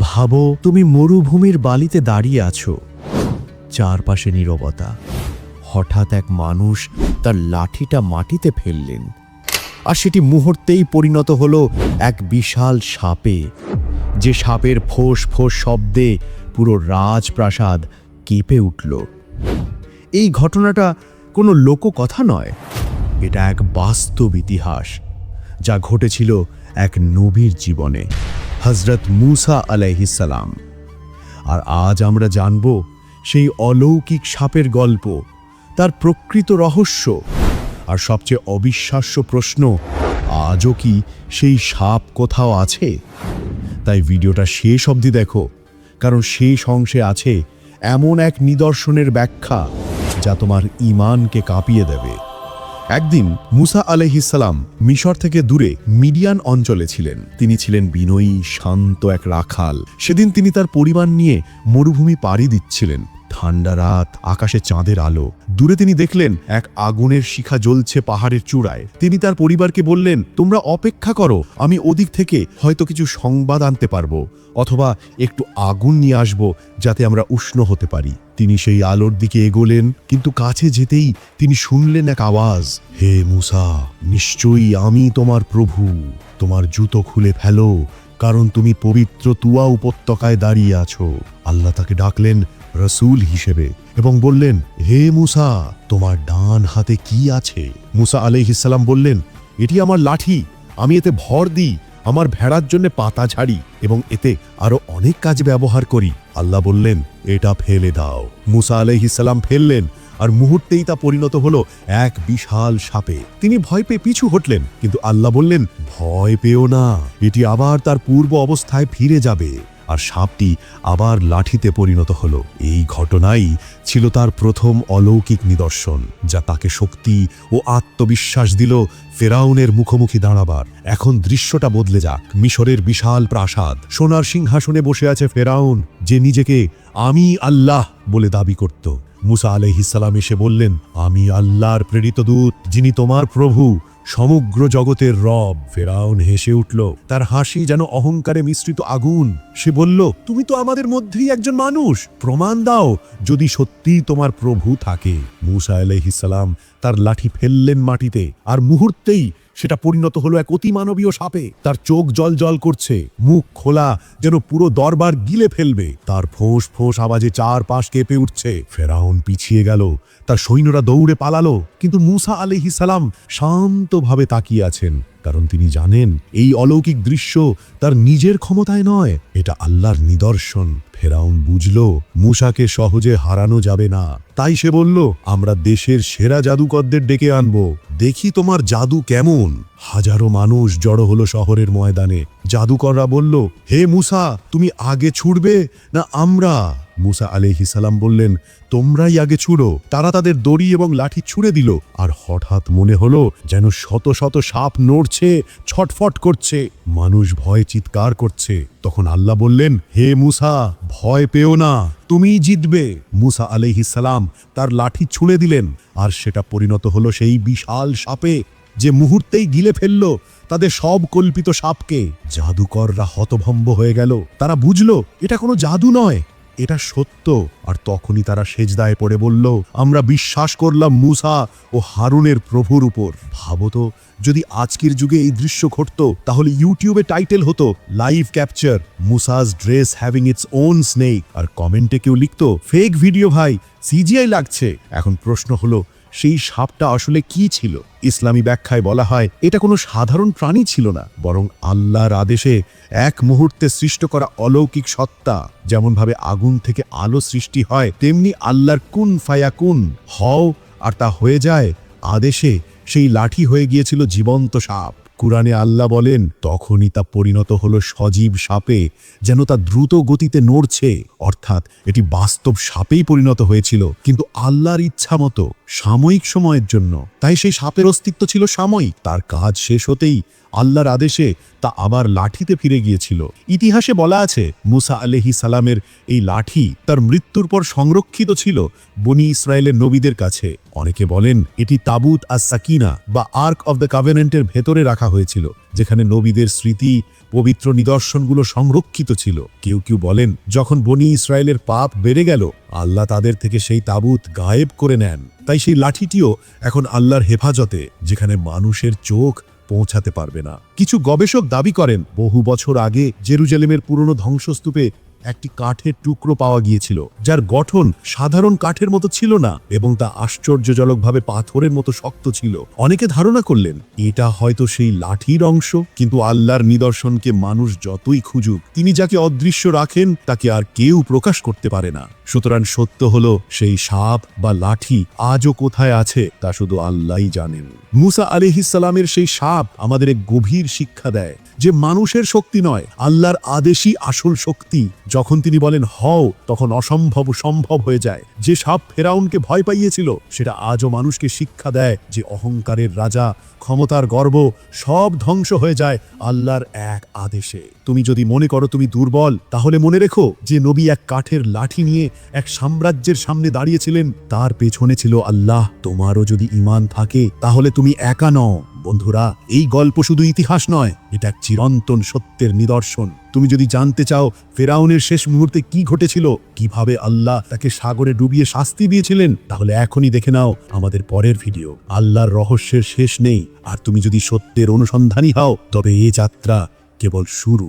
ভাবো, তুমি মরুভূমির বালিতে দাঁড়িয়ে আছো। চারপাশে নীরবতা। হঠাৎ এক মানুষ তার লাঠিটা মাটিতে ফেললেন। আর সেটি মুহূর্তেই পরিণত হলো এক বিশাল সাপে। যে সাপের ফোঁস ফোঁস শব্দে পুরো রাজপ্রাসাদ কেঁপে উঠল। এই ঘটনাটা কোনো লোককথা নয়। এটা এক বাস্তব ইতিহাস। যা ঘটেছিল এক নবীর জীবনে হজরত মুসা আলাইহিসালাম আর আজ আমরা জানব সেই অলৌকিক সাপের গল্প, তার প্রকৃত রহস্য, আর সবচেয়ে অবিশ্বাস্য প্রশ্ন, আজও কি সেই সাপ কোথাও আছে? তাই ভিডিওটা শেষ অবধি দেখো, কারণ শেষ অংশে আছে এমন এক নিদর্শনের ব্যাখ্যা যা তোমার ইমানকে কাঁপিয়ে দেবে। একদিন মুসা আলহিসাল্লাম মিশর থেকে দূরে মিডিয়ান অঞ্চলে ছিলেন। তিনি ছিলেন বিনয়ী, শান্ত এক রাখাল। সেদিন তিনি তার পরিবার নিয়ে মরুভূমি পাড়ি দিচ্ছিলেন। ঠান্ডা রাত, আকাশে চাঁদের আলো। দূরে তিনি দেখলেন, এক আগুনের শিখা জ্বলছে পাহাড়ের চূড়ায়। তিনি তার পরিবারকে বললেন, তোমরা অপেক্ষা করো, আমি ওদিক থেকে হয়তো কিছু সংবাদ আনতে পারব, অথবা একটু আগুন নিয়ে আসব, যাতে আমরা উষ্ণ হতে পারি। তিনি সেই আলোর দিকে এগোলেন, কিন্তু কাছে যেতেই তিনি শুনলেন এক আওয়াজ, হে মুসা, নিশ্চয়ই আমি তোমার প্রভু। তোমার জুতো খুলে ফেলো, কারণ তুমি পবিত্র তুয়া উপত্যকায় দাঁড়িয়ে আছো। আল্লাহ তাকে ডাকলেন রসুল হিসেবে এবং বললেন, হে মুসা, তোমার ডান হাতে কি আছে? মুসা আলাইহিসাল্লাম বললেন, এটি আমার লাঠি, আমি এতে ভর দিই, আমার ভেড়ার জন্য পাতা ঝাড়ি এবং এতে আরও অনেক কাজ ব্যবহার করি। আল্লাহ বললেন, এটা ফেলে দাও। মুসা আলাইহিসাল্লাম ফেললেন, আর মুহূর্তেই তা পরিণত হলো এক বিশাল সাপে। তিনি ভয় পেয়ে পিছু হটলেন, কিন্তু আল্লাহ বললেন, ভয় পেও না, এটি আবার তার পূর্ব অবস্থায় ফিরে যাবে। আর সাপটি আবার লাঠিতে পরিণত হলো। এই ঘটনাই ছিল তার প্রথম অলৌকিক নিদর্শন, যা তাকে শক্তি ও আত্মবিশ্বাস দিল ফেরাউনের মুখোমুখি দাঁড়াবার। এখন দৃশ্যটা বদলে যাক। মিশরের বিশাল প্রাসাদ। সোনার সিংহাসনে বসে আছে ফেরাউন, যে নিজেকে আমি আল্লাহ বলে দাবি করত। মুসা আলাইহিসাল্লাম এসে বললেন, আমি আল্লাহর প্রেরিত দূত, যিনি তোমার প্রভু। সমগ্র জগতের রব ফেরাউন হেসে উঠল। তার হাসি যেন অহংকারে মিশ্রিত আগুন। সে বলল, তুমি তো আমাদের মধ্যেই একজন মানুষ। প্রমাণ দাও, যদি সত্যিই তোমার প্রভু থাকে। মুসা আলহিসাল্লাম তার লাঠি ফেললেন মাটিতে। আর মুহূর্তেই সেটা পরিণত হলো এক অতি মানবীয় সাপে। তার চোখ জল জল করছে, মুখ খোলা, যেন পুরো দরবার গিলে ফেলবে। তার ফোঁস ফোঁস আওয়াজে চার পাশ কেঁপে উঠছে। ফেরাউন পিছিয়ে গেল, তার সৈন্যরা দৌড়ে পালালো, কিন্তু মুসা আলিহি সালাম শান্তভাবে তাকিয়ে আছেন, কারণ তিনি জানেন, এই অলৌকিক দৃশ্য তার নিজের ক্ষমতায় নয়, এটা আল্লাহর নিদর্শন। ফেরাউন বুঝল, মুসাকে সহজে হারানো যাবে না। তাই সে বলল, আমরা দেশের সেরা জাদুকরদের ডেকে আনব। দেখি তোমার জাদু কেমন। হাজারো মানুষ জড়ো হলো শহরের ময়দানে। জাদুকররা বলল, হে মুসা, তুমি আগে ছুটবে না আমরা? মুসা সালাম বললেন, তোমরাই আগে ছুড়ো। তারা তাদের দড়ি এবং লাঠি ছুড়ে দিল, আর হঠাৎ মনে হলো যেন শত শত সাপ নড়ছে, ছটফট করছে, মানুষ ভয়ে চিৎকার করছে। তখন আল্লাহ বললেন, হে মুসা, ভয় পেও না, তুমিই জিতবে। মুসা সালাম তার লাঠি ছুঁড়ে দিলেন, আর সেটা পরিণত হলো সেই বিশাল সাপে, যে মুহূর্তেই গিলে ফেলল তাদের সব কল্পিত সাপকে। জাদুকররা হতভম্ব হয়ে গেল। তারা বুঝল, এটা কোনো জাদু নয়। এটা সত্য। আর তখনই তারা সেজদায় পড়ে বলল, আমরা বিশ্বাস করলাম মুসা ও হারুনের প্রভুর উপর। ভাবো তো, যদি আজকের যুগে এই দৃশ্য ঘটত, তাহলে ইউটিউবে টাইটেল হতো, live capture মুসাজ dress having its own snake. আর কমেন্টে কেউ লিখত, ফেক ভিডিও ভাই, সিজিআই লাগছে। এখন প্রশ্ন হলো সেই সাপটা আসলে কি ছিল? ইসলামী ব্যাখ্যায় বলা হয়, এটা কোনো সাধারণ প্রাণী ছিল না, বরং আল্লাহর আদেশে এক মুহূর্তে সৃষ্ট করা অলৌকিক সত্তা। যেমনভাবে আগুন থেকে আলো সৃষ্টি হয়, তেমনি আল্লাহর কুন ফায়া কুন, হও, আর তা হয়ে যায়, আদেশে সেই লাঠি হয়ে গিয়েছিল জীবন্ত সাপ। কুরআনে আল্লাহ বলেন, তখনই তা পরিণত হলো সজীব সাপে, যেন তা দ্রুত গতিতে নড়ছে। অর্থাৎ এটি বাস্তব সাপেই পরিণত হয়েছিল, কিন্তু আল্লাহর ইচ্ছা মতো, সাময়িক সময়ের জন্য। তাই সেই সাপের অস্তিত্ব ছিল সাময়িক। তার কাজ শেষ হতেই আল্লাহর আদেশে তা আবার লাঠিতে ফিরে গিয়েছিল। ইতিহাসে বলা আছে, মুসা আলহি সালামের এই লাঠি তার মৃত্যুর পর সংরক্ষিত ছিল বনি ইসরায়েলের নবীদের কাছে। অনেকে বলেন, এটি তাবুত আর সাকিনা বা আর্ক অব দ্য কাভেনেন্টের ভেতরে রাখা হয়েছিল, যেখানে নবীদের স্মৃতি, পবিত্র নিদর্শনগুলো সংরক্ষিত ছিল। কেউ কেউ বলেন, যখন বনি ইসরায়েলের পাপ বেড়ে গেল, আল্লাহ তাদের থেকে সেই তাবুত গায়েব করে নেন। তাই সেই লাঠিটিও এখন আল্লাহর হেফাজতে, যেখানে মানুষের চোখ পৌঁছাতে পারবে না। কিছু গবেষক দাবি করেন বহু বছর আগে জেরুজালেমের পুরনো ধ্বংসস্তূপে একটি কাঠের টুকরো পাওয়া গিয়েছিল, যার গঠন সাধারণ কাঠের মতো ছিল না এবং তা আশ্চর্যজনকভাবে পাথরের মতো শক্ত ছিল। অনেকে ধারণা করলেন, এটা হয়তো সেই লাঠির অংশ, কিন্তু আল্লাহর নিদর্শনকে মানুষ যতই খুঁজুক, তিনি যাকে অদৃশ্য রাখেন, তাকে আর কেউ প্রকাশ করতে পারে না। সুতরাং সত্য হলো, সেই সাপ বা লাঠি আজও কোথায় আছে, তা শুধু আল্লাহই জানেন। মুসা আলিহিসালামের সেই সাপ আমাদের এক গভীর শিক্ষা দেয়। যে মানুষের শক্তি নয়, আল্লাহর আদেশই আসল শক্তি। যখন তিনি বলেন, হও, তখন অসম্ভব সম্ভব হয়ে যায়। যে সাপ ফেরাউনকে ভয় পাইয়েছিল, সেটা আজও মানুষকে শিক্ষা দেয় যে অহংকারের রাজা, ক্ষমতার গর্ব, সব ধ্বংস হয়ে যায় আল্লাহর এক আদেশে। তুমি যদি মনে করো তুমি দুর্বল, তাহলে মনে রেখো যে নবী এক কাঠের লাঠি নিয়ে এক সাম্রাজ্যের সামনে দাঁড়িয়েছিলেন। তার পেছনে ছিল আল্লাহ। তোমারও যদি ইমান থাকে, তাহলে তুমি একা নও। বন্ধুরা, এই গল্প শুধু ইতিহাস নয়, এটা এক চিরন্তন সত্যের নিদর্শন। তুমি যদি জানতে চাও ফেরাউনের শেষ মুহূর্তে কি ঘটেছিল, কীভাবে আল্লাহ তাকে সাগরে ডুবিয়ে শাস্তি দিয়েছিলেন, তাহলে এখনই দেখে নাও আমাদের পরের ভিডিও। আল্লাহর রহস্যের শেষ নেই, আর তুমি যদি সত্যের অনুসন্ধানী হও, তবে এ যাত্রা কেবল শুরু।